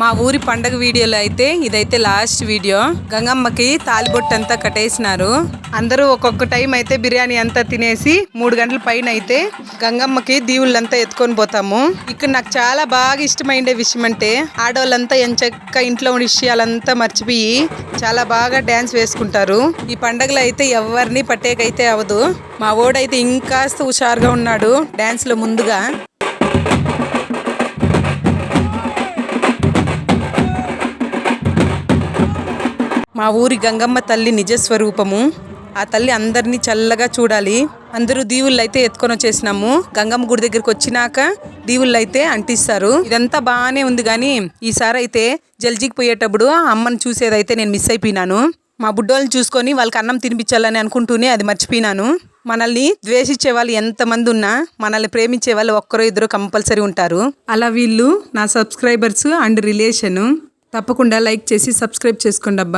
మా ఊరి పండగ వీడియోలో అయితే ఇదైతే లాస్ట్ వీడియో. గంగమ్మకి తాలిబొట్టు అంతా కట్టేసినారు. అందరూ ఒక్కొక్క టైం అయితే బిర్యానీ అంతా తినేసి మూడు గంటల పైన అయితే గంగమ్మకి దీవుళ్ళంతా ఎత్తుకొని పోతాము. ఇక్కడ నాకు చాలా బాగా ఇష్టమైండే విషయం అంటే ఆడవాళ్ళంతా ఎంచక్క ఇంట్లో ఉన్న విషయాలంతా మర్చిపోయి చాలా బాగా డ్యాన్స్ వేసుకుంటారు. ఈ పండగలో అయితే ఎవరిని పట్టేకైతే అవదు మా ఓడైతే ఇంకాస్త హుషారుగా ఉన్నాడు డ్యాన్స్లో ముందుగా. మా ఊరి గంగమ్మ తల్లి నిజ స్వరూపము ఆ తల్లి అందరినీ చల్లగా చూడాలి. అందరూ దీవుళ్ళు అయితే ఎత్తుకొని వచ్చేసినాము. గంగమ్మ గుడి దగ్గరికి వచ్చినాక దీవుళ్ళు అయితే అంటిస్తారు. ఇదంతా బాగానే ఉంది కానీ ఈసారి అయితే జల్జీకి పోయేటప్పుడు ఆ అమ్మని చూసేదైతే నేను మిస్ అయిపోయినాను. మా బుడ్డోళ్ళని చూసుకొని వాళ్ళకి అన్నం తినిపించాలని అనుకుంటూనే అది మర్చిపోయినాను. మనల్ని ద్వేషించే వాళ్ళు ఎంతమంది ఉన్నా మనల్ని ప్రేమించే వాళ్ళు ఒక్కరో ఇద్దరు కంపల్సరీ ఉంటారు. అలా వీళ్ళు నా సబ్స్క్రైబర్స్ అండ్ రిలేషన్ తప్పకుండా లైక్ చేసి సబ్స్క్రైబ్ చేసుకోండి అబ్బా.